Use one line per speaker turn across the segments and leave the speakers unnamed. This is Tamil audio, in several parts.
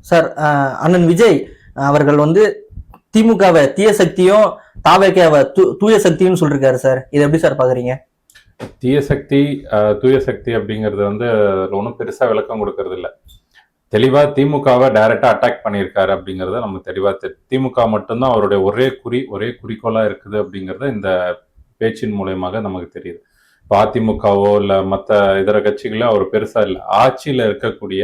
சார் அண்ணன் விஜய் அவர்கள் வந்து திமுகவை தீய சக்தியும் தாவேக்காவை தூ தூய சக்தியும் சொல்லிருக்காரு சார். இதை எப்படி சார் பாக்குறீங்க?
தீய சக்தி தூய சக்தி அப்படிங்கிறது வந்து ஒன்றும் பெருசா விளக்கம் கொடுக்கறது இல்ல. தெளிவா திமுகவை டைரக்டா அட்டாக் பண்ணியிருக்காரு அப்படிங்கறத நம்ம தெளிவா தெ- திமுக மட்டும்தான் அவருடைய ஒரே குறி ஒரே குறிக்கோளா இருக்குது அப்படிங்கறது இந்த பேச்சின் மூலயமாக நமக்கு தெரியுது. இப்போ அதிமுகவோ இல்லை மற்ற இதர கட்சிகளோ அவர் பெருசா இல்லை. ஆட்சியில் இருக்கக்கூடிய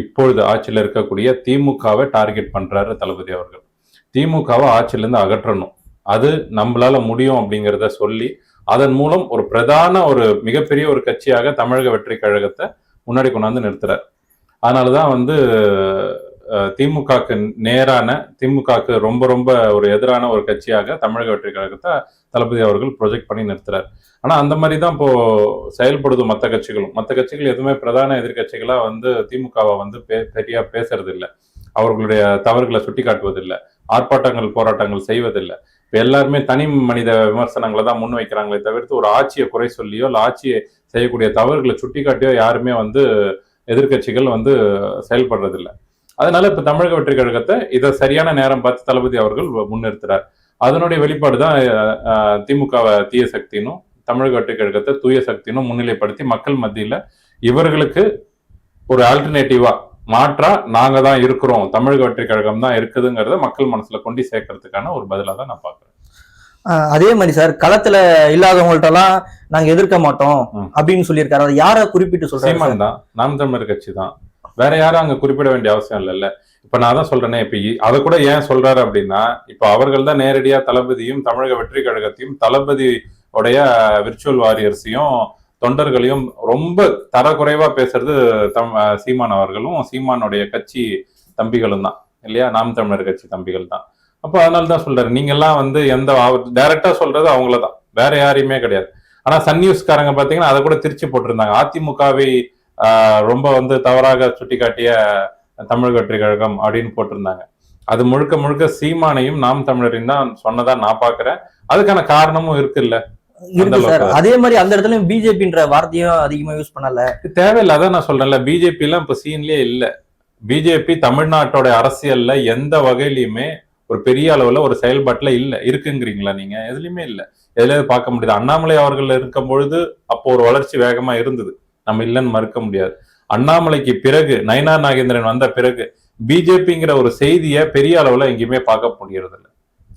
இப்பொழுது ஆட்சியில இருக்கக்கூடிய திமுகவை டார்கெட் பண்றாரு தளபதி அவர்கள். திமுகவை ஆட்சியிலேருந்து அகற்றணும். அது நம்மளால முடியும் அப்படிங்கிறத சொல்லி அதன் மூலம் ஒரு பிரதான ஒரு மிகப்பெரிய ஒரு கட்சியாக தமிழக வெற்றி கழகத்தை முன்னாடி கொண்டாந்து நிறுத்துறாரு. அதனால தான் வந்து திமுகக்கு நேரான திமுகக்கு ரொம்ப ரொம்ப ஒரு எதிரான ஒரு கட்சியாக தமிழக வெற்றி கழகத்தை தளபதி அவர்கள் ப்ரொஜெக்ட் பண்ணி நிறுத்துறார். ஆனா அந்த மாதிரி தான் இப்போ செயல்படுது மற்ற கட்சிகளும். மற்ற கட்சிகள் எதுவுமே பிரதான எதிர்க்கட்சிகளா வந்து திமுகவை வந்து பே- பெரியா பேசுறது இல்லை அவர்களுடைய தவறுகளை சுட்டி காட்டுவதில்லை ஆர்ப்பாட்டங்கள் போராட்டங்கள் செய்வதில்லை. இப்ப எல்லாருமே தனி மனித விமர்சனங்களை தான் முன் வைக்கிறாங்களே தவிர்த்து ஒரு ஆட்சியை குறை சொல்லியோ இல்லை ஆட்சியை செய்யக்கூடிய தவறுகளை சுட்டி காட்டியோ யாருமே வந்து எதிர்க்கட்சிகள் வந்து செயல்படுறதில்ல. அதனால இப்ப தமிழக வெற்றி கழகத்தை இதை சரியான நேரம் பார்த்து தளபதி அவர்கள் முன்னிறுத்துறார். அதனுடைய வெளிப்பாடு தான் திமுகவை தீய சக்தினும் தமிழக வெற்றி கழகத்தை தூய சக்தினும் முன்னிலைப்படுத்தி மக்கள் மத்தியில இவர்களுக்கு ஒரு ஆல்டர்னேட்டிவா மாற்றா நாங்க தான் இருக்கிறோம். தமிழக வெற்றி கழகம் தான் இருக்குதுங்கிறத மக்கள் மனசுல கொண்டு சேர்க்கறதுக்கான ஒரு பதிலா தான் நான் பாக்குறேன்
அதே மாதிரி சார் களத்துல இல்லாதவங்கள்ட்ட எல்லாம் நாங்க எதிர்க்க மாட்டோம். அப்படின்னு சொல்லியிருக்காரு. அதை யாரை குறிப்பிட்டு
தான். நாம் தமிழர் கட்சி தான். வேற யாரும் அங்க குறிப்பிட வேண்டிய அவசியம் இல்லைல்ல. இப்ப நான் தான் சொல்றேனே இப்ப இ- அதை கூட ஏன் சொல்றாரு அப்படின்னா இப்ப அவர்கள் தான் நேரடியா தளபதியும் தமிழக வெற்றி கழகத்தையும் தளபதி உடைய விர்ச்சுவல் வாரியர்ஸையும் தொண்டர்களையும் ரொம்ப தரக்குறைவா பேசுறது தம் சீமான் அவர்களும் சீமானுடைய கட்சி தம்பிகளும் தான் இல்லையா? நாம் தமிழர் கட்சி தம்பிகள் தான். அப்போ அதனால தான் சொல்றாரு. நீங்க எல்லாம் வந்து எந்த டைரக்டா சொல்றது அவங்கள தான். வேற யாரையுமே கிடையாது. ஆனா சன் நியூஸ்காரங்க பாத்தீங்கன்னா அதை கூட திருச்சி போட்டிருந்தாங்க. அதிமுகவை ரொம்ப வந்து தவறாக சுட்டிக்காட்டிய தமிழக வெற்றி கழகம் அப்படின்னு போட்டிருந்தாங்க. அது முழுக்க முழுக்க சீமானையும் நாம் தமிழரையும் தான் சொன்னதா நான் பாக்குறேன் அதுக்கான காரணமும் இருக்குல்ல?
இருக்கு சார். அதே மாதிரி அந்த இடத்துல பிஜேபின்ற வார்த்தையும் அதிகமா யூஸ் பண்ணல.
தேவையில்லை அதான் நான் சொல்றேன்ல. பிஜேபி எல்லாம் இப்ப சீன்லயே இல்ல. பிஜேபி தமிழ்நாட்டோட அரசியல்ல எந்த வகையிலயுமே ஒரு பெரிய அளவுல ஒரு செயல்பாட்டுல இல்ல. இருக்குங்கிறீங்களா நீங்க? எதுலயுமே இல்ல. எதுலயாவது பார்க்க முடியுது. அண்ணாமலை அவர்கள் இருக்கும் பொழுது அப்போ ஒரு வளர்ச்சி வேகமா இருந்தது. நம்ம இல்லைன்னு மறுக்க முடியாது. அண்ணாமலைக்கு பிறகு நயனா நாகேந்திரன் வந்த பிறகு பிஜேபிங்கிற ஒரு செய்தியை பெரிய அளவுல எங்கேயுமே பார்க்க முடியறது இல்ல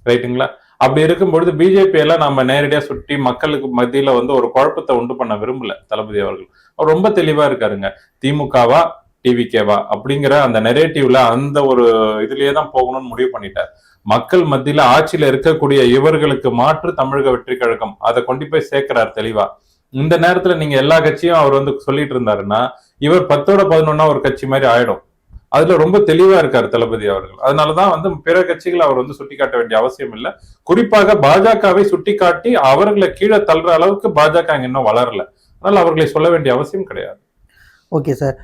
ரைட்டுங்களா? அப்படி இருக்கும் பொழுது பிஜேபி எல்லாம் நம்ம நேரடியா சுட்டி மக்களுக்கு மத்தியில வந்து ஒரு குழப்பத்தை உண்டு பண்ண விரும்பல தளபதி அவர்கள். அவர் ரொம்ப தெளிவா இருக்காருங்க. திமுகவா டிவிகேவா அப்படிங்கிற அந்த நெரேட்டிவ்ல அந்த ஒரு இதுலயே தான் போகணும்னு முடிவு பண்ணிட்டார். மக்கள் மத்தியில ஆட்சியில இருக்கக்கூடிய இவர்களுக்கு மாற்று தமிழக வெற்றி கழகம் அதை கொண்டு போய் சேர்க்கிறார் தெளிவா. இந்த நேரத்துல நீங்க எல்லா கட்சியும் அவர் வந்து சொல்லிட்டு இருந்தாருன்னா இவர் பத்தோட பதினொன்னா ஒரு கட்சி மாதிரி ஆயிடும். அதுல ரொம்ப தெளிவா இருக்காரு தளபதி அவர்கள். அதனாலதான் வந்து பிற கட்சிகளை அவர் வந்து சுட்டிக்காட்ட வேண்டிய அவசியம் இல்லை. குறிப்பாக பாஜகவை சுட்டிக்காட்டி அவர்களை கீழே தள்ளுற அளவுக்கு பாஜக அங்க இன்னும் வளரல. அதனால அவர்களை சொல்ல வேண்டிய அவசியம் கிடையாது.
ஓகே சார்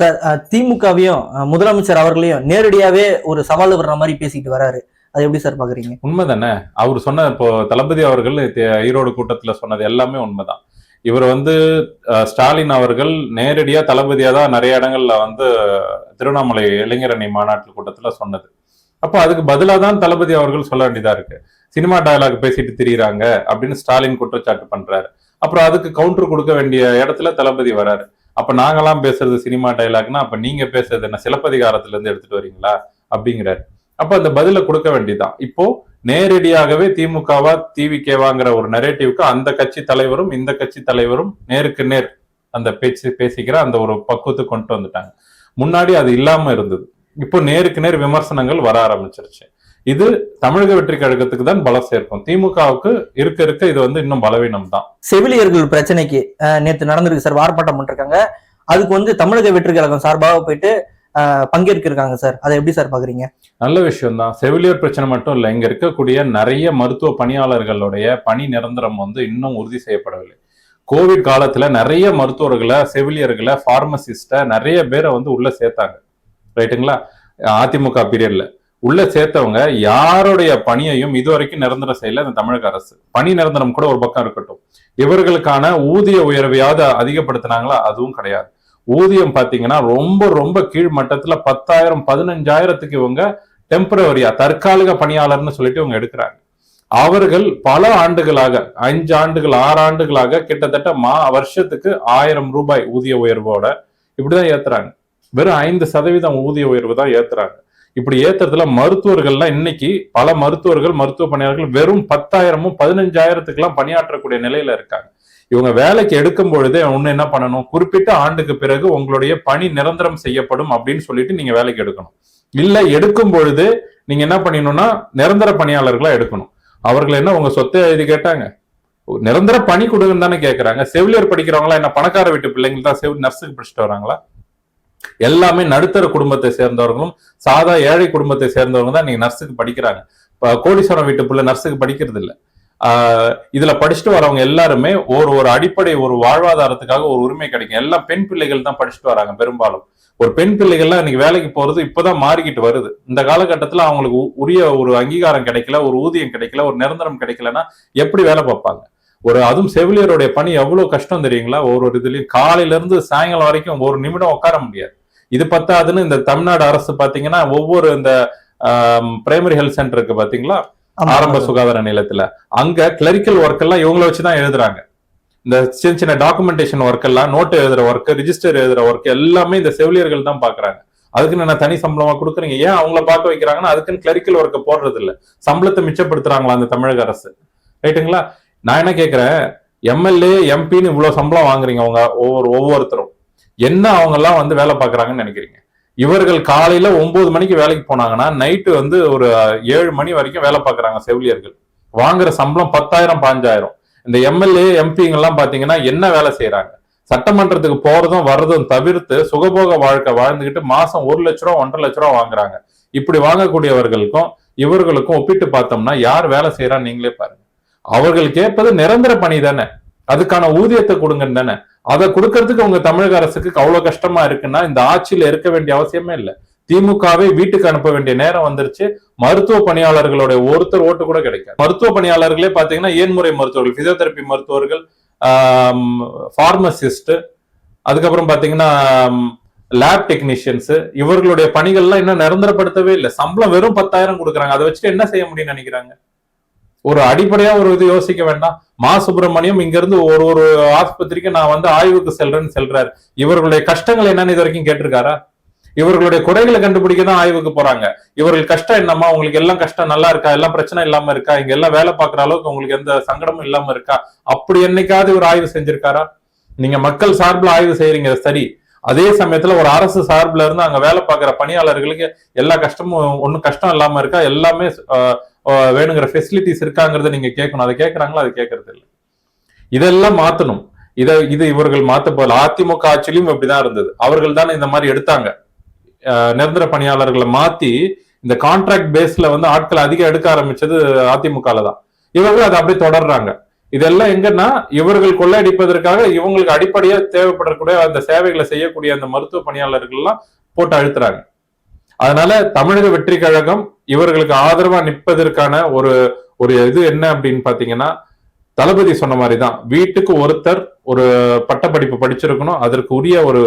சார் திமுகவையும் முதலமைச்சர் அவர்களையும் நேரடியாவே ஒரு சவால் வர்ற மாதிரி பேசிட்டு வராரு. அது எப்படி சார் பாக்குறீங்க?
உண்மைதானே? அவர் சொன்ன இப்போ தளபதி அவர்கள் ஈரோடு கூட்டத்துல சொன்னது எல்லாமே உண்மைதான். இவர் வந்து ஸ்டாலின் அவர்கள் நேரடியா தளபதியா தான் நிறைய இடங்கள்ல வந்து திருவண்ணாமலை இளைஞரணி மாநாட்டு கூட்டத்துல சொன்னது. அப்போ அதுக்கு பதிலாக தான் தளபதி அவர்கள் சொல்ல வேண்டியதா இருக்கு. சினிமா டயலாக் பேசிட்டு திரியிறாங்க அப்படின்னு ஸ்டாலின் குற்றச்சாட்டு பண்றாரு. அப்புறம் அதுக்கு கவுண்டர் கொடுக்க வேண்டிய இடத்துல தளபதி வராரு. அப்ப நாங்கெல்லாம் பேசுறது சினிமா டயலாக்னா அப்ப நீங்க பேசுறது என்ன சிலப்பதிகாரத்துல இருந்து எடுத்துட்டு வரீங்களா? அப்படிங்கிறாரு. அப்ப அந்த பதில கொடுக்க வேண்டியதுதான். இப்போ நேரடியாகவே திமுகவா திவிகேவாங்கிற ஒரு நெரேட்டிவ்க்கு அந்த கட்சி தலைவரும் இந்த கட்சி தலைவரும் நேருக்கு நேர் அந்த பேச்சு பேசிக்கிற அந்த ஒரு பக்குவத்துக்கு கொண்டு வந்துட்டாங்க. முன்னாடி அது இல்லாம இருந்தது. இப்போ நேருக்கு நேர் விமர்சனங்கள் வர ஆரம்பிச்சிருச்சு. இது தமிழக வெற்றி கழகத்துக்கு தான் பலம் சேர்க்கும். திமுகவுக்கு இருக்க இருக்க இது வந்து இன்னும் பலவீனம் தான்.
செவிலியர்கள் பிரச்சனைக்கு நேற்று நடந்திருக்கு சார் ஆர்ப்பாட்டம் பண்ணிருக்காங்க. அதுக்கு வந்து தமிழக வெற்றி கழகம் சார்பாக போயிட்டு பங்கேற்கிருக்காங்க சார். அதை எப்படி சார் பாக்குறீங்க?
நல்ல விஷயம் தான் செவிலியர் பிரச்சனை மட்டும் இல்லை இங்க இருக்கக்கூடிய நிறைய மருத்துவ பணியாளர்களுடைய பணி நிரந்தரம் வந்து இன்னும் உறுதி செய்யப்படவில்லை. கோவிட் காலத்துல நிறைய மருத்துவர்களை செவிலியர்களை பார்மசிஸ்ட நிறைய பேரை வந்து உள்ள சேர்த்தாங்க. ரைட்டுங்களா? அதிமுக பீரியட்ல உள்ள சேர்த்தவங்க யாருடைய பணியையும் இதுவரைக்கும் நிரந்தரம் செய்யல இந்த தமிழக அரசு. பணி நிரந்தரம் கூட ஒரு பக்கம் இருக்கட்டும். இவர்களுக்கான ஊதிய உயர்வையாவது அதிகப்படுத்தினாங்களா? அதுவும் கிடையாது. ஊதியம் பாத்தீங்கன்னா ரொம்ப ரொம்ப கீழ் மட்டத்துல பத்தாயிரம் பதினஞ்சாயிரத்துக்கு இவங்க டெம்பரவரியா தற்காலிக பணியாளர்னு சொல்லிட்டு இவங்க எடுக்கிறாங்க. அவர்கள் பல ஆண்டுகளாக அஞ்சு ஆண்டுகள் ஆறு ஆண்டுகளாக கிட்டத்தட்ட மா வருஷத்துக்கு ஆயிரம் ரூபாய் ஊதிய உயர்வோட இப்படிதான் ஏத்துறாங்க. வெறும் ஐந்து சதவீதம் ஊதிய உயர்வு தான் ஏத்துறாங்க. இப்படி ஏத்துறதுல மருத்துவர்கள்லாம் இன்னைக்கு பல மருத்துவர்கள் மருத்துவ பணியாளர்கள் வெறும் பத்தாயிரமும் பதினஞ்சாயிரத்துக்கு எல்லாம் பணியாற்றக்கூடிய நிலையில இருக்காங்க. இவங்க வேலைக்கு எடுக்கும் பொழுதே ஒண்ணு என்ன பண்ணணும்? குறிப்பிட்ட ஆண்டுக்கு பிறகு உங்களுடைய பணி நிரந்தரம் செய்யப்படும் அப்படின்னு சொல்லிட்டு நீங்க வேலைக்கு எடுக்கணும். இல்ல எடுக்கும் பொழுது நீங்க என்ன பண்ணிடணும்னா நிரந்தர பணியாளர்களா எடுக்கணும். அவர்கள் என்ன உங்க சொத்தை எழுதி கேட்டாங்க? நிரந்தர பணி கொடுங்கன்னு தானே கேட்கறாங்க செவிலியர் படிக்கிறவங்களா என்ன பணக்கார வீட்டு பிள்ளைங்க தான் செவில் நர்ஸுக்கு படிச்சுட்டு வராங்களா? எல்லாமே நடுத்தர குடும்பத்தை சேர்ந்தவர்களும் சாதா ஏழை குடும்பத்தை சேர்ந்தவங்க தான் நீங்க நர்ஸுக்கு படிக்கிறாங்க. கோடீஸ்வரம் வீட்டு பிள்ளை நர்ஸுக்கு படிக்கிறது இல்லை இதுல படிச்சுட்டு வரவங்க எல்லாருமே ஒரு ஒரு அடிப்படை ஒரு வாழ்வாதாரத்துக்காக ஒரு உரிமை கிடைக்கும். எல்லாம் பெண் பிள்ளைகள் தான் படிச்சுட்டு வராங்க பெரும்பாலும். ஒரு பெண் பிள்ளைகள்லாம் இன்னைக்கு வேலைக்கு போறது இப்பதான் மாறிக்கிட்டு வருது. இந்த காலகட்டத்துல அவங்களுக்கு உரிய ஒரு அங்கீகாரம் கிடைக்கல ஒரு ஊதியம் கிடைக்கல ஒரு நிரந்தரம் கிடைக்கலன்னா எப்படி வேலை பார்ப்பாங்க? ஒரு அதுவும் செவிலியருடைய பணி எவ்வளவு கஷ்டம் தெரியுங்களா? ஒரு ஒரு இதுலயும் காலையில இருந்து சாயங்காலம் வரைக்கும் ஒரு நிமிடம் உட்கார முடியாது. இது பத்தாதுன்னு இந்த தமிழ்நாடு அரசு பாத்தீங்கன்னா ஒவ்வொரு இந்த பிரைமரி ஹெல்த் சென்டருக்கு பாத்தீங்களா? ஆரம்ப சுகாதார நிலையத்துல. அங்க கிளரிக்கல் ஒர்க் எல்லாம் இவங்கள வச்சுதான் எழுதுறாங்க. இந்த சின்ன சின்ன டாக்குமெண்டேஷன் ஒர்க் எல்லாம் நோட்டு எழுதுற ஒர்க் ரிஜிஸ்டர் எழுதுற ஒர்க் எல்லாமே இந்த செவிலியர்கள் தான் பாக்குறாங்க. அதுக்குன்னு நான் தனி சம்பளமா கொடுக்குறீங்க? ஏன் அவங்கள பார்க்க வைக்கிறாங்கன்னா அதுக்குன்னு கிளரிக்கல் ஒர்க்கை போடுறது இல்ல. சம்பளத்தை மிச்சப்படுத்துறாங்களா அந்த தமிழக அரசு. ரைட்டுங்களா? நான் என்ன கேட்கிறேன் எம்எல்ஏ எம்பின்னு இவ்வளவு சம்பளம் வாங்குறீங்க அவங்க ஒவ்வொரு ஒவ்வொருத்தரும். என்ன அவங்க எல்லாம் வந்து வேலை பாக்குறாங்கன்னு நினைக்கிறீங்க? இவர்கள் காலையில ஒன்பது மணிக்கு வேலைக்கு போனாங்கன்னா நைட்டு வந்து ஒரு ஏழு மணி வரைக்கும் வேலை பார்க்குறாங்க செவிலியர்கள். வாங்குற சம்பளம் பத்தாயிரம் பாஞ்சாயிரம். இந்த எம்எல்ஏ எம்பிங்கெல்லாம் பார்த்தீங்கன்னா பாத்தீங்கன்னா என்ன வேலை செய்யறாங்க சட்டமன்றத்துக்கு போறதும் வர்றதும் தவிர்த்து சுகபோக வாழ்க்கை வாழ்ந்துகிட்டு மாசம் ஒரு லட்ச ரூபா ஒன்றரை லட்ச ரூபா வாங்குறாங்க. இப்படி வாங்கக்கூடியவர்களுக்கும் இவர்களுக்கும் ஒப்பிட்டு பார்த்தோம்னா யார் வேலை செய்யறான்னு நீங்களே பாருங்க. அவர்கள் கேட்பது நிரந்தர பணி தானே. அதுக்கான ஊதியத்தை கொடுங்கன்னு தானே. அதை கொடுக்கறதுக்கு உங்க தமிழக அரசுக்கு அவ்வளவு கஷ்டமா இருக்குன்னா இந்த ஆட்சியில இருக்க வேண்டிய அவசியமே இல்லை. திமுகவை வீட்டுக்கு அனுப்ப வேண்டிய நேரம் வந்துருச்சு. மருத்துவ பணியாளர்களோட ஒருத்தர் ஓட்டு கூட கிடைக்காது. மருத்துவ பணியாளர்களே பாத்தீங்கன்னா ஏன்முறை மருத்துவர்கள் பிசியோதெரபி மருத்துவர்கள் ஃபார்மசிஸ்ட் அதுக்கப்புறம் பாத்தீங்கன்னா லேப் டெக்னீஷியன்ஸ் இவர்களுடைய பணிகள்லாம் இன்னும் நிரந்தரப்படுத்தவே இல்லை. சம்பளம் வெறும் பத்தாயிரம் கொடுக்குறாங்க. அதை வச்சுட்டு என்ன செய்ய முடியும்னு நினைக்கிறாங்க? ஒரு அடிப்படையா ஒரு இது யோசிக்க வேண்டாம். மா சுப்பிரமணியம் இங்கிருந்து ஒரு ஒரு ஆஸ்பத்திரிக்கு நான் வந்து ஆய்வுக்கு செல்றேன்னு செல்றாரு. இவர்களுடைய கஷ்டங்கள் என்னன்னு இது வரைக்கும் கேட்டிருக்காரா? இவர்களுடைய குறைகளை கண்டுபிடிக்க தான் ஆய்வுக்கு போறாங்க. இவர்கள் கஷ்டம் என்னம்மா? உங்களுக்கு எல்லாம் கஷ்டம் நல்லா இருக்கா? எல்லாம் பிரச்சனை இல்லாம இருக்கா? இங்க எல்லாம் வேலை பார்க்குற அளவுக்கு உங்களுக்கு எந்த சங்கடமும் இல்லாம இருக்கா? அப்படி என்னைக்காவது ஒரு ஆய்வு செஞ்சிருக்காரா? நீங்க மக்கள் சார்பில் ஆய்வு செய்யறீங்க சரி. அதே சமயத்துல ஒரு அரசு சார்பில் இருந்து அங்க வேலை பார்க்குற பணியாளர்களுக்கு எல்லா கஷ்டமும் ஒன்றும் கஷ்டம் இல்லாம இருக்கா? எல்லாமே ஆஹ், வேணுங்கிற ஃபெசிலிட்டிஸ் இருக்காங்கிறத நீங்க கேட்கணும். அதை கேட்கறாங்களோ? அது கேட்கறது இல்லை இதெல்லாம் மாத்தணும். இதை இது இவர்கள் மாத்த போல. அதிமுக ஆட்சியிலும் இப்படிதான் இருந்தது. அவர்கள் தானே இந்த மாதிரி எடுத்தாங்க. நிரந்தர பணியாளர்களை மாத்தி இந்த கான்ட்ராக்ட் பேஸ்ல வந்து ஆட்கள் அதிகம் எடுக்க ஆரம்பிச்சது அதிமுகல தான். இவர்கள் அதை அப்படியே தொடர்றாங்க. இதெல்லாம் எங்கன்னா இவர்கள் கொள்ளையடிப்பதற்காக இவங்களுக்கு அடிப்படையா தேவைப்படக்கூடிய அந்த சேவைகளை செய்யக்கூடிய அந்த மருத்துவ பணியாளர்கள் எல்லாம் போட்டு அழுத்துறாங்க. அதனால தமிழக வெற்றி கழகம் இவர்களுக்கு ஆதரவா நிற்பதற்கான ஒரு ஒரு இது என்ன அப்படின்னு பாத்தீங்கன்னா தளபதி சொன்ன மாதிரி தான் வீட்டுக்கு ஒருத்தர் ஒரு பட்டப்படிப்பு படிச்சிருக்கணும் அதற்கு உரிய ஒரு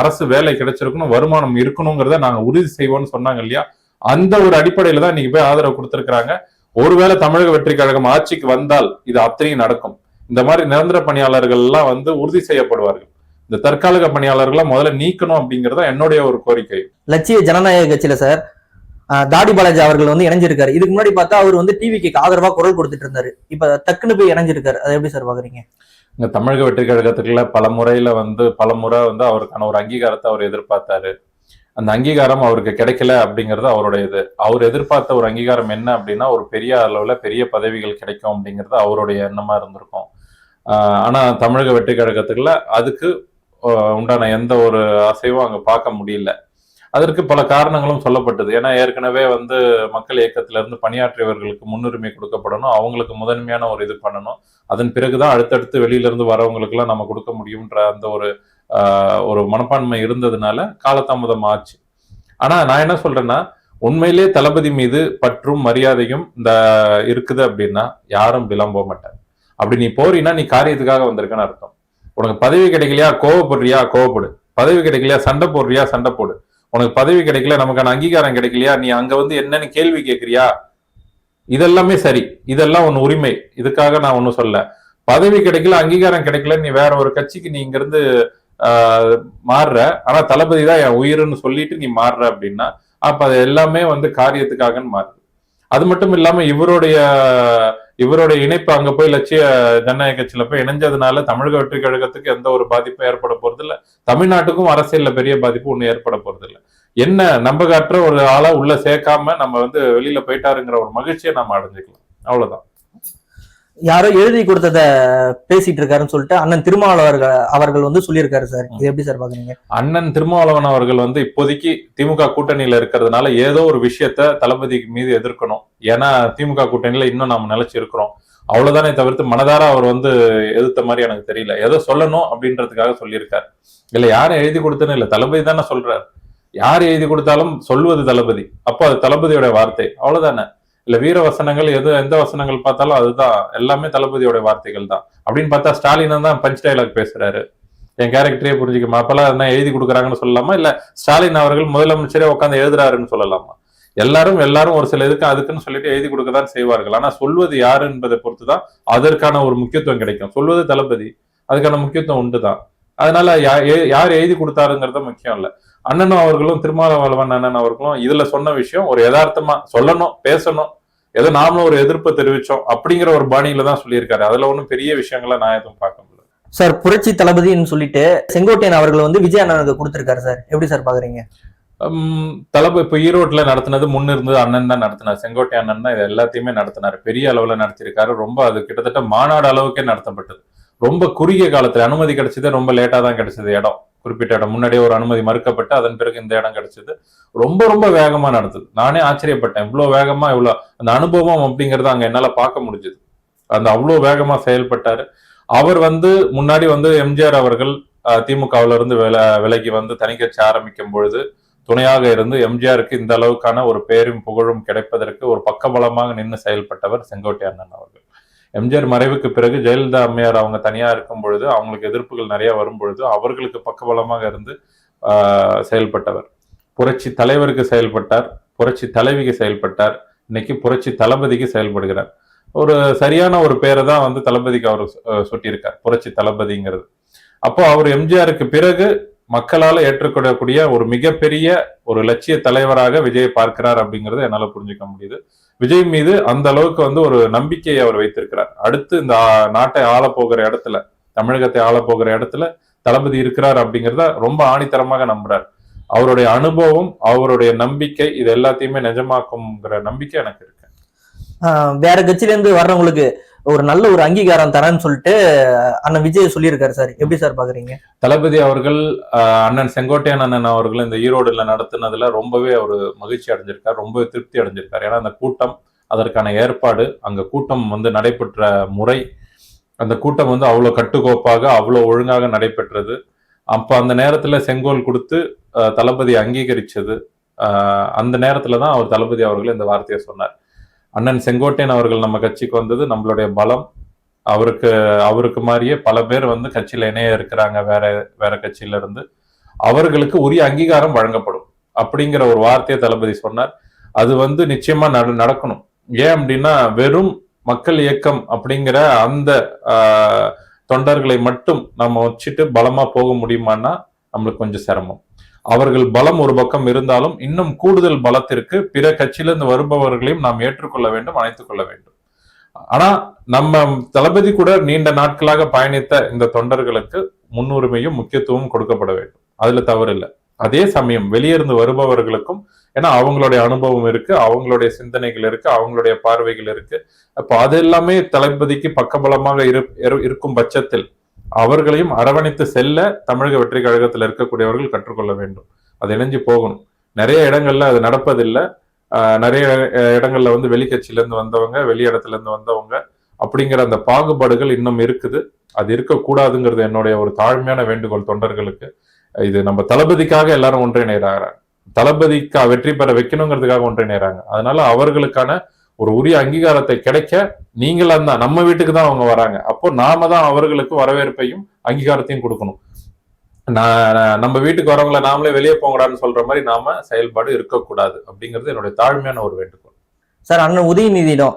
அரசு வேலை கிடைச்சிருக்கணும் வருமானம் இருக்கணுங்கிறத நாங்க உறுதி செய்வோம்னு சொன்னாங்க இல்லையா? அந்த ஒரு அடிப்படையில தான் இன்னைக்கு போய் ஆதரவு கொடுத்திருக்கிறாங்க. ஒருவேளை தமிழக வெற்றி கழகம் ஆட்சிக்கு வந்தால் இது அத்தனையும் நடக்கும். இந்த மாதிரி நிரந்தர பணியாளர்கள் எல்லாம் வந்து உறுதி செய்யப்படுவார்கள். இந்த தற்காலிக பணியாளர்களை முதல்ல நீக்கணும் அப்படிங்கறத என்னுடைய ஒரு கோரிக்கை.
லட்சிய ஜனநாயக கட்சியில சார் தாடி பாலாஜி அவர்கள் வந்து இணைஞ்சிருக்காரு. இதுக்கு முன்னாடி பார்த்தா அவர் வந்து டிவிக்கு ஆதரவா குரல் கொடுத்துட்டு இருந்தாரு. இப்ப டக்குன்னு போய் இணைஞ்சிருக்காரு. அதை எப்படி சார் பாக்குறீங்க?
இந்த தமிழக வெற்றி கழகத்துக்குள்ள பல முறையில வந்து பல முறை வந்து அவருக்கான ஒரு அங்கீகாரத்தை அவர் எதிர்பார்த்தாரு. அந்த அங்கீகாரம் அவருக்கு கிடைக்கல அப்படிங்கிறது அவருடைய இது. அவர் எதிர்பார்த்த ஒரு அங்கீகாரம் என்ன அப்படின்னா ஒரு பெரிய அளவுல பெரிய பதவிகள் கிடைக்கும் அப்படிங்கிறது அவருடைய எண்ணமா இருந்திருக்கும். ஆனா தமிழக வெற்றி கழகத்துக்குள்ள அதுக்கு உண்டான எந்த ஒரு அசைவும் அங்க பார்க்க முடியல. அதற்கு பல காரணங்களும் சொல்லப்பட்டது. ஏன்னா ஏற்கனவே வந்து மக்கள் இயக்கத்துல இருந்து பணியாற்றியவர்களுக்கு முன்னுரிமை கொடுக்கப்படணும். அவங்களுக்கு முதன்மையான ஒரு இது பண்ணணும். அதன் பிறகுதான் அடுத்தடுத்து வெளியில இருந்து வரவங்களுக்கு எல்லாம் நம்ம கொடுக்க முடியும்ன்ற அந்த ஒரு ஒரு மனப்பான்மை இருந்ததுனால காலதாமதம் ஆச்சு. ஆனா நான் என்ன சொல்றேன்னா உண்மையிலே தளபதி மீது பற்றும் மரியாதையும் இந்த இருக்குது அப்படின்னா யாரும் விளம்ப மாட்டேன் அப்படி நீ போறீன்னா நீ காரியத்துக்காக வந்திருக்கன்னு அர்த்தம். உனக்கு பதவி கிடைக்கலையா? கோவப்படுறியா? கோவப்படு. பதவி கிடைக்கலையா? சண்டை போடுறியா? சண்டை போடு. உனக்கு பதவி கிடைக்கல நமக்கான அங்கீகாரம் கிடைக்கலையா? நீ அங்க வந்து என்னன்னு கேள்வி கேட்கறியா இதெல்லாமே சரி. இதெல்லாம் உன் உரிமை. இதுக்காக நான் ஒன்றும் சொல்ல பதவி கிடைக்கல அங்கீகாரம் கிடைக்கல நீ வேற ஒரு கட்சிக்கு நீ இங்கிருந்து மாறுற. ஆனா தளபதி தான் என் உயிர்னு சொல்லிட்டு நீ மாறுற அப்படின்னா அப்ப அது எல்லாமே வந்து காரியத்துக்காகன்னு மாறுது. அது மட்டும் இல்லாம இவருடைய இவருடைய இணைப்பு அங்க போய் லட்சிய ஜனநாயக கட்சியில போய் இணைஞ்சதுனால தமிழக வெற்றி கழகத்துக்கு எந்த ஒரு பாதிப்பும் ஏற்பட போறது இல்ல தமிழ்நாட்டுக்கும் அரசியல்ல பெரிய பாதிப்பு ஒன்றும் ஏற்பட போறது இல்ல என்ன நம்பகற்ற ஒரு ஆளா உள்ள சேர்க்காம நம்ம வந்து வெளியில போயிட்டாருங்கிற ஒரு மகிழ்ச்சியை நம்ம அடைஞ்சுக்கலாம். அவ்வளவுதான்.
யாரோ எழுதி கொடுத்தத பேசிட்டு இருக்காருன்னு சொல்லிட்டு அண்ணன் திருமாவளவர்கள் அவர்கள் வந்து சொல்லியிருக்காரு சார். இது எப்படி சார் பாக்குறீங்க?
அண்ணன் திருமாவளவன் அவர்கள் வந்து இப்போதைக்கு திமுக கூட்டணியில இருக்கிறதுனால ஏதோ ஒரு விஷயத்த தளபதிக்கு மீது எதிர்க்கணும். ஏன்னா திமுக கூட்டணியில இன்னும் நாம நிலைச்சு இருக்கிறோம் அவ்வளவுதானே தவிர்த்து மனதார அவர் வந்து எதிர்த்த மாதிரி எனக்கு தெரியல. ஏதோ சொல்லணும் அப்படின்றதுக்காக சொல்லியிருக்காரு. இல்ல யாரும் எழுதி கொடுத்தன்னு இல்ல தளபதி தானே சொல்றாரு. யார் எழுதி கொடுத்தாலும் சொல்வது தளபதி. அப்போ அது தளபதியோட வார்த்தை. அவ்வளவுதானே? இல்ல வீர வசனங்கள் எது எந்த வசனங்கள் பார்த்தாலும் அதுதான். எல்லாமே தளபதியோட வார்த்தைகள் தான். அப்படின்னு பார்த்தா ஸ்டாலின் தான் பஞ்ச் டைலாக் பேசுறாரு. என் கேரக்டரே புரிஞ்சுக்கமா? அப்பெல்லாம் என்ன எழுதி கொடுக்குறாங்கன்னு சொல்லலாமா? இல்ல ஸ்டாலின் அவர்கள் முதலமைச்சரே உட்காந்து எழுதுறாருன்னு சொல்லலாமா? எல்லாரும் எல்லாரும் ஒரு சில இதுக்கு அதுக்குன்னு சொல்லிட்டு எழுதி கொடுக்க தான் செய்வார்கள். ஆனா சொல்வது யாரு என்பதை பொறுத்து தான் அதற்கான ஒரு முக்கியத்துவம் கிடைக்கும். சொல்வது தளபதி. அதுக்கான முக்கியத்துவம் உண்டு தான் அதனால யா- யார் எழுதி கொடுத்தாருங்கிறது முக்கியம் இல்ல. அண்ணனும் அவர்களும் திருமாவளவன் அண்ணன் அவர்களும் இதுல சொன்ன விஷயம் ஒரு யதார்த்தமா சொல்லணும் பேசணும் ஏதோ நாமளும் ஒரு எதிர்ப்பு தெரிவிச்சோம் அப்படிங்கிற ஒரு பாணியில தான் சொல்லியிருக்காரு. அதுல ஒன்றும் பெரிய விஷயங்களை நான் எதுவும் பார்க்க முடியல.
சார் புரட்சி தளபதின்னு சொல்லிட்டு செங்கோட்டையன் அவர்கள் வந்து விஜய் அண்ணனுக்கு கொடுத்திருக்காரு சார். எப்படி சார் பாக்குறீங்க?
தளபதி இப்ப ஈரோட்ல நடத்தினது முன்ன இருந்தது அண்ணன் தான் நடத்தினார். செங்கோட்டை அண்ணன் தான் இது எல்லாத்தையுமே நடத்தினாரு. பெரிய அளவுல நடத்தியிருக்காரு. ரொம்ப அது கிட்டத்தட்ட மாநாடு அளவுக்கே நடத்தப்பட்டது. ரொம்ப குறுகிய காலத்துல அனுமதி கிடைச்சதே ரொம்ப லேட்டா தான் கிடைச்சது இடம். குறிப்பிட்ட இடம். முன்னாடியே ஒரு அனுமதி மறுக்கப்பட்டு அதன் பிறகு இந்த இடம் கிடைச்சது. ரொம்ப ரொம்ப வேகமா நடந்தது. நானே ஆச்சரியப்பட்டேன். இவ்வளவு வேகமா இவ்வளோ அந்த அனுபவம் அப்படிங்கறத அங்க என்னால பார்க்க முடிஞ்சது. அந்த அவ்வளோ வேகமா செயல்பட்டாரு. அவர் வந்து முன்னாடி வந்து எம்ஜிஆர் அவர்கள் அஹ், திமுகவுல இருந்து வில விலகி வந்து தனி கட்சி ஆரம்பிக்கும் பொழுது துணையாக இருந்து எம்ஜிஆருக்கு இந்த அளவுக்கான ஒரு பேரும் புகழும் கிடைப்பதற்கு ஒரு பக்கபலமாக நின்று செயல்பட்டவர் செங்கோட்டை அண்ணன் அவர்கள். எம்ஜிஆர் மறைவுக்கு பிறகு ஜெயலலிதா அம்மையார் அவங்க தனியா இருக்கும் பொழுது அவங்களுக்கு எதிர்ப்புகள் நிறைய வரும் பொழுது அவர்களுக்கு பக்கபலமாக இருந்து ஆஹ், செயல்பட்டவர். புரட்சி தலைவருக்கு செயல்பட்டார் புரட்சி தலைவிக்கு செயல்பட்டார் இன்னைக்கு புரட்சி தளபதிக்கு செயல்படுகிறார். ஒரு சரியான ஒரு பேரை தான் வந்து தளபதிக்கு அவர் அஹ், புரட்சி தளபதிங்கிறது. அப்போ அவர் எம்ஜிஆருக்கு பிறகு மக்களால் ஏற்றுக்கொள்ளக்கூடிய ஒரு மிகப்பெரிய ஒரு லட்சிய தலைவராக விஜய் பார்க்கிறார் அப்படிங்கிறத என்னால புரிஞ்சுக்க முடியுது. விஜய் மீது அந்த அளவுக்கு வந்து ஒரு நம்பிக்கையை அவர் வைத்திருக்கிறார். அடுத்து இந்த நாட்டை ஆளப் போகிற இடத்துல தமிழகத்தை ஆள போகிற இடத்துல தளபதி இருக்கிறார் அப்படிங்கிறத ரொம்ப ஆணித்தரமாக நம்புறார். அவருடைய அனுபவம் அவருடைய நம்பிக்கை இது எல்லாத்தையுமே நிஜமாக்கும்ங்கிற நம்பிக்கை எனக்கு இருக்கு.
ஆஹ் வேற கட்சியில இருந்து வர்றவங்களுக்கு ஒரு நல்ல ஒரு அங்கீகாரம் தரேன்னு சொல்லிட்டு அண்ணன் விஜய் சொல்லியிருக்காரு சார். எப்படி சார் பாக்குறீங்க?
தளபதி அவர்கள் அண்ணன் செங்கோட்டையன் அண்ணன் அவர்கள் இந்த ஈரோடுல நடத்தினதுல ரொம்பவே ஒரு மகிழ்ச்சி அடைஞ்சிருக்கார் ரொம்பவே திருப்தி அடைஞ்சிருக்கார். ஏன்னா அந்த கூட்டம் அதற்கான ஏற்பாடு அங்க கூட்டம் வந்து நடைபெற்ற முறை அந்த கூட்டம் வந்து அவ்வளோ கட்டுக்கோப்பாக அவ்வளோ ஒழுங்காக நடைபெற்றது. அப்போ அந்த நேரத்தில் செங்கோல் கொடுத்து தளபதி அங்கீகரித்தது அந்த நேரத்தில் தான் அவர் தளபதி அவர்கள் இந்த வார்த்தையை சொன்னார். அண்ணன் செங்கோட்டையன் அவர்கள் நம்ம கட்சிக்கு வந்தது நம்மளுடைய பலம். அவருக்கு அவருக்கு மாதிரியே பல பேர் வந்து கட்சியில இணைய இருக்கிறாங்க வேற வேற கட்சியில இருந்து. அவர்களுக்கு உரிய அங்கீகாரம் வழங்கப்படும். அப்படிங்கிற ஒரு வார்த்தையை தளபதி சொன்னார். அது வந்து நிச்சயமா நட நடக்கணும். ஏன் அப்படின்னா வெறும் மக்கள் இயக்கம் அப்படிங்கிற அந்த தொண்டர்களை மட்டும் நம்ம வச்சுட்டு பலமா போக முடியுமான்னா நம்மளுக்கு கொஞ்சம் சிரமம். அவர்கள் பலம் ஒரு பக்கம் இருந்தாலும் இன்னும் கூடுதல் பலத்திற்கு பிற கட்சியிலிருந்து வருபவர்களையும் நாம் ஏற்றுக்கொள்ள வேண்டும் அணைத்துக் கொள்ள வேண்டும். ஆனா நம்ம தளபதி கூட நீண்ட நாட்களாக பயணித்த இந்த தொண்டர்களுக்கு முன்னுரிமையும் முக்கியத்துவமும் கொடுக்கப்பட வேண்டும். அதுல தவறு இல்லை அதே சமயம் வெளியிருந்து வருபவர்களுக்கும் ஏன்னா அவங்களுடைய அனுபவம் இருக்கு அவங்களுடைய சிந்தனைகள் இருக்கு அவங்களுடைய பார்வைகள் இருக்கு. அப்போ அது எல்லாமே தளபதிக்கு பக்கபலமாக இரு- இரு- இருக்கும் பட்சத்தில் அவர்களையும் அரவணைத்து செல்ல தமிழக வெற்றி கழகத்தில் இருக்கக்கூடியவர்கள் கற்றுக்கொள்ள வேண்டும். அது இணைஞ்சு போகணும். நிறைய இடங்கள்ல அது நடப்பதில்லை. நிறைய இடங்கள்ல வந்து வெளிக்கட்சியிலேருந்து வந்தவங்க வெளி வந்தவங்க அப்படிங்கிற அந்த பாகுபாடுகள் இன்னும் இருக்குது. அது இருக்கக்கூடாதுங்கிறது என்னுடைய ஒரு தாழ்மையான வேண்டுகோள் தொண்டர்களுக்கு. இது நம்ம தளபதிக்காக எல்லாரும் ஒன்றிணைகிறாங்க தளபதிக்கா வெற்றி பெற வைக்கணுங்கிறதுக்காக ஒன்றிணைகிறாங்க அதனால அவர்களுக்கான ஒரு உரிய அங்கீகாரத்தை கிடைக்க நீங்களாம் தான் நம்ம வீட்டுக்கு தான் அவங்க வராங்க. அப்போ நாம தான் அவர்களுக்கு வரவேற்பையும் அங்கீகாரத்தையும் கொடுக்கணும். நம்ம வீட்டுக்கு வரவங்கள நாமளே வெளியே போங்கடான்னு சொல்ற மாதிரி நாம செயல்பாடு இருக்கக்கூடாது அப்படிங்கிறது என்னுடைய தாழ்மையான ஒரு வேண்டுகோள்.
சார் அண்ணன் உதயநிதியிடம்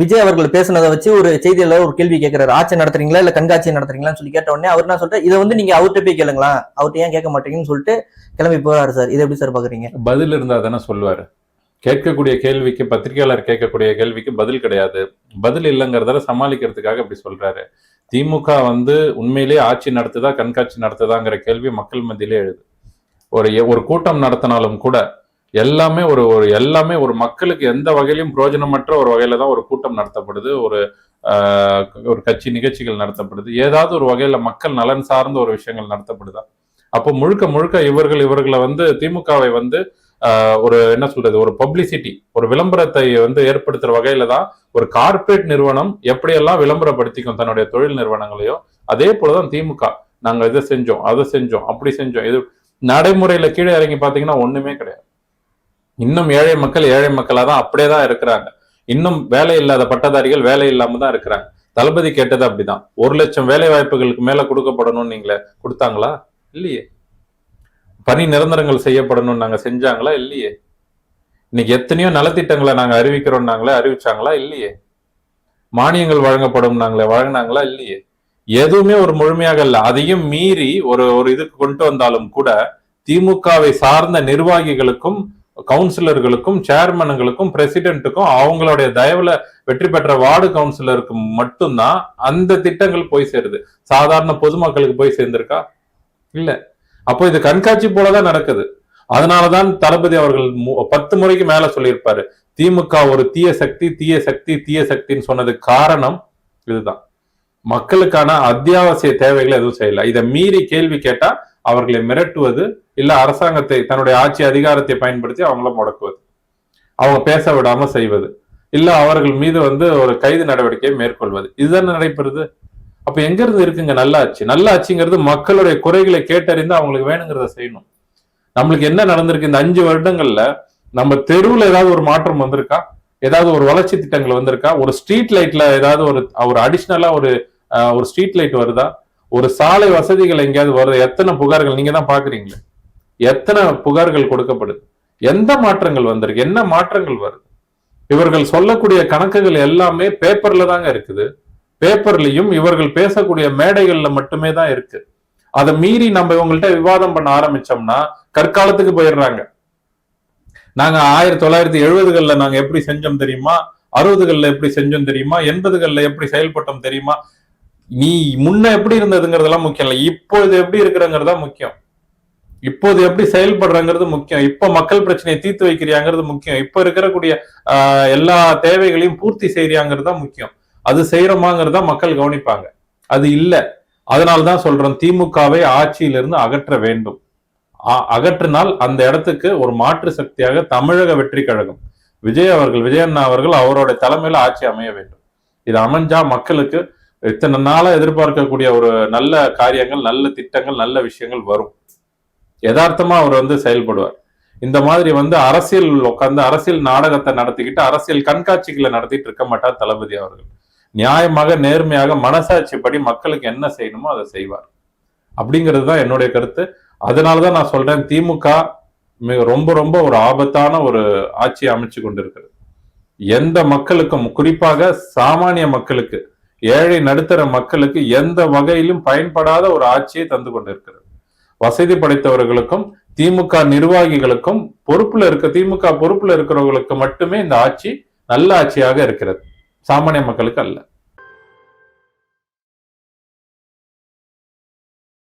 விஜய் அவர்கள் பேசுனதை வச்சு ஒரு செய்தியில ஒரு கேள்வி கேட்கிறாரு. ஆட்சி நடத்துறீங்களா இல்ல கண்காட்சி நடத்துறீங்களான்னு சொல்லி கேட்ட உடனே அவர் என்ன சொல்லிட்டு இதை வந்து நீங்க அவர்கிட்ட போய் கேளுங்களா அவர்கிட்ட ஏன் கேட்க மாட்டீங்கன்னு சொல்லிட்டு கிளம்பி போறாரு சார். இதை எப்படி சார் பாக்குறீங்க?
பதில் இருந்தா தானே சொல்லுவாரு. கேட்கக்கூடிய கேள்விக்கு பத்திரிகையாளர் கேட்கக்கூடிய கேள்விக்கு பதில் கிடையாது. பதில் இல்லைங்கிறதால சமாளிக்கிறதுக்காக இப்படி சொல்றாரு. திமுக வந்து உண்மையிலேயே ஆட்சி நடத்துதா கண்காட்சி நடத்துதாங்கிற கேள்வி மக்கள் மத்தியிலே எழுது. ஒரு ஒரு கூட்டம் நடத்தினாலும் கூட எல்லாமே ஒரு ஒரு எல்லாமே ஒரு மக்களுக்கு எந்த வகையிலும் பிரயோஜனமற்ற ஒரு வகையில தான் ஒரு கூட்டம் நடத்தப்படுது. ஒரு ஆஹ், ஒரு கட்சி நிகழ்ச்சிகள் நடத்தப்படுது. ஏதாவது ஒரு வகையில மக்கள் நலன் சார்ந்த ஒரு விஷயங்கள் நடத்தப்படுதா? அப்போ முழுக்க முழுக்க இவர்கள் இவர்களை வந்து திமுகவை வந்து ஒரு என்ன சொல்றது ஒரு பப்ளிசிட்டி ஒரு விளம்பரத்தை வந்து ஏற்படுத்துற வகையில தான் ஒரு கார்ப்பரேட் நிறுவனம் எப்படியெல்லாம் விளம்பரப்படுத்திக்கும் தன்னுடைய தொழில் நிறுவனங்களையோ அதே போலதான் திமுக. நாங்க இதை செஞ்சோம் அதை செஞ்சோம் அப்படி செஞ்சோம். இது நடைமுறையில கீழே இறங்கி பாத்தீங்கன்னா ஒண்ணுமே கிடையாது. இன்னும் ஏழை மக்கள் ஏழை மக்களா தான் அப்படியே தான் இருக்கிறாங்க. இன்னும் வேலை இல்லாத பட்டதாரிகள் வேலை இல்லாம தான் இருக்கிறாங்க. தளபதி கேட்டது அப்படிதான். ஒரு லட்சம் வேலை வாய்ப்புகளுக்கு மேல கொடுக்கப்படணும்னு நீங்களே கொடுத்தாங்களா? இல்லையே. பணி நிரந்தரங்கள் செய்யப்படணும்னு நாங்கள் செஞ்சாங்களா இல்லையே? இன்னைக்கு எத்தனையோ நலத்திட்டங்களை நாங்கள் அறிவிக்கிறோம் நாங்களே அறிவிச்சாங்களா இல்லையே? மானியங்கள் வழங்கப்படும் நாங்களே வழங்கினாங்களா இல்லையே? எதுவுமே ஒரு முழுமையாக இல்லை. அதையும் மீறி ஒரு ஒரு இதுக்கு கொண்டு வந்தாலும் கூட திமுகவை சார்ந்த நிர்வாகிகளுக்கும் கவுன்சிலர்களுக்கும் சேர்மனுங்களுக்கும் பிரசிடென்ட்டுக்கும் அவங்களுடைய தயவுல வெற்றி பெற்ற வார்டு கவுன்சிலருக்கும் மட்டும்தான் அந்த திட்டங்கள் போய் சேருது. சாதாரண பொதுமக்களுக்கு போய் சேர்ந்திருக்கா? இல்லை. அப்போ இது கண்காட்சி போலதான் நடக்குது. அதனாலதான் தளபதி அவர்கள் மு- பத்து முறைக்கு மேல சொல்லியிருப்பாரு. திமுக ஒரு தீய சக்தி தீய சக்தி தீய சக்தின்னு சொன்னது காரணம் இதுதான். மக்களுக்கான அத்தியாவசிய தேவைகளை எதுவும் செய்யல. இதை மீறி கேள்வி கேட்டா அவர்களை மிரட்டுவது இல்ல அரசாங்கத்தை தன்னுடைய ஆட்சி அதிகாரத்தை பயன்படுத்தி அவங்கள முடக்குவது. அவங்க பேச விடாம செய்வது. இல்ல அவர்கள் மீது வந்து ஒரு கைது நடவடிக்கையை மேற்கொள்வது. இதுதான் நடைபெறுது? அப்ப எங்க இருந்து இருக்குங்க? நல்லாச்சு. நல்லாச்சுங்கிறது மக்களுடைய குறைகளை கேட்டறிந்து அவங்களுக்கு வேணுங்கிறத செய்யணும். நம்மளுக்கு என்ன நடந்திருக்கு? இந்த அஞ்சு வருடங்கள்ல நம்ம தெருவுல ஏதாவது ஒரு மாற்றம் வந்திருக்கா? ஏதாவது ஒரு வளர்ச்சி திட்டங்கள் வந்திருக்கா? ஒரு ஸ்ட்ரீட் லைட்ல ஏதாவது ஒரு ஒரு அடிஷ்னலா ஒரு ஒரு ஸ்ட்ரீட் லைட் வருதா? ஒரு சாலை வசதிகள் எங்கேயாவது வருது? எத்தனை புகார்கள்? நீங்க தான் பாக்குறீங்களே. எத்தனை புகார்கள் கொடுக்கப்படுது? எந்த மாற்றங்கள் வந்திருக்கு? என்ன மாற்றங்கள் வருது? இவர்கள் சொல்லக்கூடிய கணக்குகள் எல்லாமே பேப்பர்ல தாங்க இருக்குது. பேப்பர்லயும் இவர்கள் பேசக்கூடிய மேடைகள்ல மட்டுமே தான் இருக்கு. அதை மீறி நம்ம இவங்கள்ட்ட விவாதம் பண்ண ஆரம்பிச்சோம்னா கற்காலத்துக்கு போயிடுறாங்க. நாங்க ஆயிரத்தி தொள்ளாயிரத்தி எழுபதுகள்ல நாங்க எப்படி செஞ்சோம் தெரியுமா? அறுபதுகள்ல எப்படி செஞ்சோம் தெரியுமா? எண்பதுகள்ல எப்படி செயல்பட்டோம் தெரியுமா? நீ முன்ன எப்படி இருந்ததுங்கிறதெல்லாம் முக்கியம் இல்லை. இப்போது எப்படி இருக்கிறங்கிறது தான் முக்கியம். இப்போது எப்படி செயல்படுறங்கிறது முக்கியம். இப்ப மக்கள் பிரச்சனையை தீர்த்து வைக்கிறியாங்கிறது முக்கியம். இப்ப இருக்கக்கூடிய ஆஹ், எல்லா தேவைகளையும் பூர்த்தி செய்யறியாங்கிறது தான் முக்கியம். அது செய்யறோமாங்கிறத மக்கள் கவனிப்பாங்க. அது இல்ல. அதனால்தான் சொல்றோம் திமுகவை ஆட்சியிலிருந்து அகற்ற வேண்டும். அகற்றினால் அந்த இடத்துக்கு ஒரு மாற்று சக்தியாக தமிழக வெற்றி கழகம் விஜய் அவர்கள் விஜயண்ணா அவர்கள் அவரோட தலைமையில ஆட்சி அமைய வேண்டும். இது அமைஞ்சா மக்களுக்கு இத்தனை நாளா எதிர்பார்க்கக்கூடிய ஒரு நல்ல காரியங்கள் நல்ல திட்டங்கள் நல்ல விஷயங்கள் வரும். யதார்த்தமா அவர் வந்து செயல்படுவார். இந்த மாதிரி வந்து அரசியல் உட்காந்து அரசியல் நாடகத்தை நடத்திக்கிட்டு அரசியல் கண்காட்சிகளை நடத்திட்டு இருக்க மாட்டார் தளபதி அவர்கள். நியாயமாக நேர்மையாக மனசாட்சிப்படி மக்களுக்கு என்ன செய்யணுமோ அதை செய்வார். அப்படிங்கிறது தான் என்னுடைய கருத்து. அதனாலதான் நான் சொல்றேன் திமுக மிக ரொம்ப ரொம்ப ஒரு ஆபத்தான ஒரு ஆட்சியை அமைச்சு கொண்டிருக்கிறது. எந்த மக்களுக்கும் குறிப்பாக சாமானிய மக்களுக்கு ஏழை நடுத்தர மக்களுக்கு எந்த வகையிலும் பயன்படாத ஒரு ஆட்சியை தந்து கொண்டிருக்கிறது. வசதி படைத்தவர்களுக்கும் திமுக நிர்வாகிகளுக்கும் பொறுப்புல இருக்க திமுக பொறுப்புல இருக்கிறவர்களுக்கு மட்டுமே இந்த ஆட்சி நல்ல ஆட்சியாக இருக்கிறது. சாமானிய மக்களுக்கு அல்ல.